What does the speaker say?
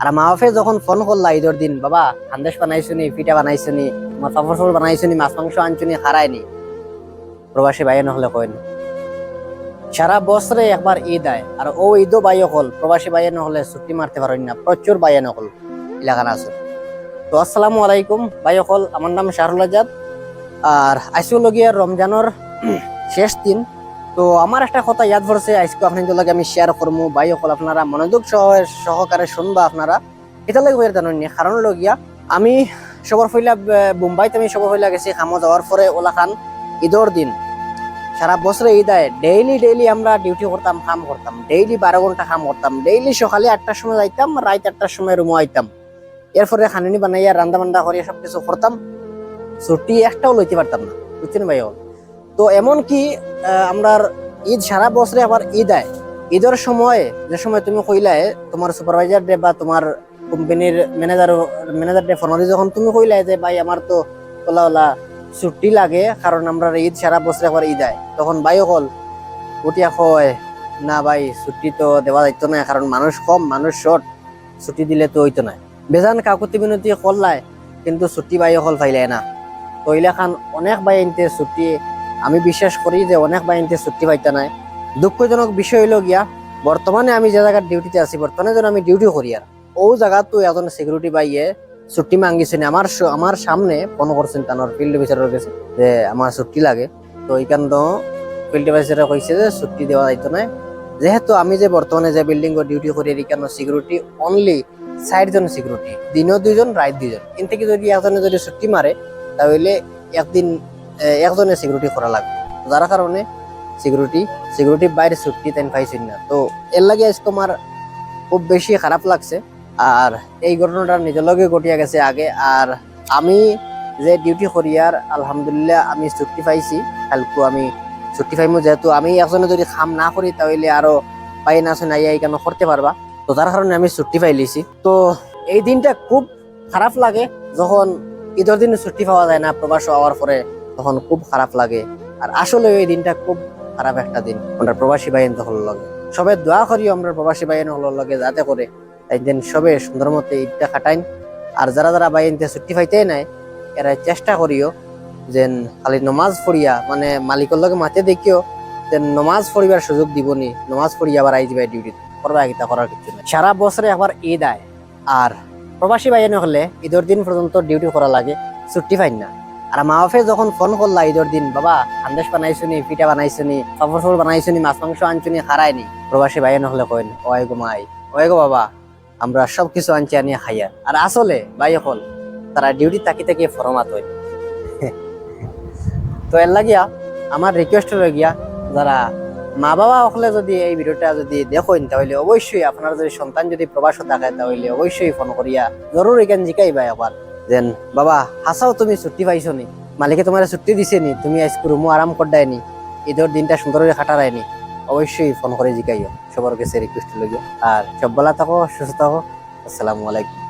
আর মা বাপে যখন ফোন করলা ঈদের দিন, বাবা খান্দেশ বানাইছুনি, পিঠা বানাইছুনি, তোমার পাপড় সাপড় বানাইছুনি, মাছ মাংস আনছুনি খারায়নি প্রবাসী বাইরে নহলে কইন, সারা বছরে একবার ঈদ আয়, আর ও ঈদও বাই হল, প্রবাসী বাইরে নহলে ছুটি মারতে পারেন না, প্রচুর বাইরে নহল এলাকার আছে। তো আসসালামু আলাইকুম বাই হল, আমার নাম শাহরুল আজাদ। আর আইসুলগিয়া রমজানের শেষ দিন তো আমার একটা কথা ইয়াদ পড়ছে আজকে আপনাদের লগে আমি শেয়ার করব বাই হল আপনারা মনোযোগ সহ- সহকারে শুনবা আপনারা। এটা লাগে হয়ে জানেন কারণ লগিয়া আমি সবার ফইলা মুম্বাইতে আমি সবার ফইলা গেছি। খামো যাওয়ার পরে ওলা খান ঈদর দিন। সারা বছরে ঈদ আয় ডেইলি ডেইলি আমরা ডিউটি করতাম, কাম করতাম। ডেইলি বারো ঘণ্টা কাম করতাম। ডেইলি সকালে আটটার সময় যাইতাম, রাত আটটার সময় রুমো আইতাম। এরপরে খানিনি বানাইয়া রান্দা বান্দা করিয়া সব কিছু করতাম। ছুটি একটাও লইতে পারতাম না। বুঝছেন ভাই? তো এমন কি আমরা ঈদ সারা বছরে আবার ঈদ আয়। ঈদের সময়, যে সময় তুমি কইলাই তোমার সুপারভাইজার ডে বা তোমার কোম্পানির ম্যানেজার ম্যানেজার ডে ফোনরি যখন তুমি কইলাই যে, ভাই, আমার তো ওলা ওলা ছুটি লাগে, কারণ আমরা ঈদ সারা বছরে একবার ঈদ আয়। তখন ভাই হল উঠিয়া কয়, না ভাই, ছুটি তো দেওয়া যাইত না, কারণ মানুষ কম, মানুষ শর্ট ছুটি দিলে তো হইতো না। বেজান কাকুতি বিনতি করলাই কিন্তু ছুটি বাই হল পাইলাই না। তো খান, অনেক বাই আনতে ছুটি আমি বিশ্বাস করি যে অনেক বাই আনতে ছুটি পাইতে নাই। দুঃখজনক বিষয় হইল গিয়া, বর্তমানে আমি যে জায়গার ডিউটিতে আছি, বর্তমানে যেন আমি ডিউটি করি আর। ও জায়গাতো এজন সিকিউরিটি বাইয়ে ছুটি মাঙ্গিছেন আমার আমার সামনে ফোন করছেন তানোর ফিল্ড অফিসারের কাছে যে আমার ছুটি লাগে। তো এইখান তো ফিল্ড অফিসারে কইছে যে ছুটি দেওয়া যাইতো না যেহেতু আমি যে বর্তমানে যে বিল্ডিং ডিউটি করি এখানে সিকিউরিটি অনলি চারজন সিকিউরিটি দিনও দুইজন রাত দুইজন কিন্তু যদি একজনে যদি ছুটি মারে তাহলে একদিন এ, একজনে সিকিউরিটি করা লাগবে। যার কারণে সিকিউরিটি সিকিউরিটি বাইরে ছুটি তেন পাইছেন না তো এর লাগে আজকে আমার খুব বেশি খারাপ লাগছে। আর এই ঘটনাটা নিজের লগে ঘটিয়া গেছে আগে। আর আমি যে ডিউটি করি আর আলহামদুলিল্লাহ আমি ছুটি পাইছি। কালকে আমি ছুটি পাইমু যেহেতু আমি একজনে যদি খাম না করি তাহলে আরও পাই না আছে নাই কেন করতে পারবা তো তার কারণে আমি ছুটি পাইলিছি তো এই দিনটা খুব খারাপ লাগে। যখন ঈদের দিন ছুটি পাওয়া যায় না প্রবাস হওয়ার পরে তখন খুব খারাপ লাগে। আর আসলে এই দিনটা খুব খারাপ একটা দিন। আমরা প্রবাসী বাইন তখন লাগে। সবে দোয়া করি আমরা প্রবাসী বাইন হলোর লগে যাতে করে তাই দিন সবে সুন্দর মতো ঈদটা কাটাইন। আর যারা যারা বাইনতে ছুটি পাইতে নাই, এরা চেষ্টা করিও যেন খালি নমাজ পড়িয়া মানে মালিকের লগে মাতে দেখিও যে নমাজ পড়িবার সুযোগ দিবনি, নমাজ পড়িয়া আবার আই যাবে ডিউটি করবা গীতা করার কিছু নাই। সারা বছরে একবার ঈদ আয়। আর প্রবাসী বাইন হলে ঈদের দিন পর্যন্ত ডিউটি করা লাগে, ছুটি পাইন না। আর মা বাপে যখন ফোন করলা ঈদের দিন, বাবা খান্দেশ বানাইছুনি, পিঠা বানাইছুনি, পাপড় সাপড় বানাইছুনি, মাছ মাংস আনছুনি খারায়নি প্রবাসী বাইন হলে কইন ওই গো মাই ওই গো বাবা, আমরা সব কিছু আনছি, আনিয়ে খাইয়া। আর আসলে বাই হল, তারা ডিউটি তাকি তাকিয়ে ফরমাত হয় তো এর লাগিয়া আমার রিকোয়েস্ট হলো গিয়া, যারা মা বাবা হলে যদি এই ভিডিওটা যদি দেখেন, তাহলে অবশ্যই আপনার যদি সন্তান যদি প্রবাস থাকে, তাহলে অবশ্যই ফোন করিয়া জরুর এখান জিকাইবা একবার। যেন বাবা, হাসাও তুমি, ছুটি পাইছো নি। মালিকে তোমার ছুটি দিছে নি, তুমি আজকে রুমও আরাম করডাই নি। ঈদের দিনটা সুন্দর করে খাটারাই নি। অবশ্যই ফোন করে জিকাইও। সবার কাছে রিকোয়েস্ট লইও আর সব বেলা থাকো, সুস্থ থাকো। আসসালামু আলাইকুম।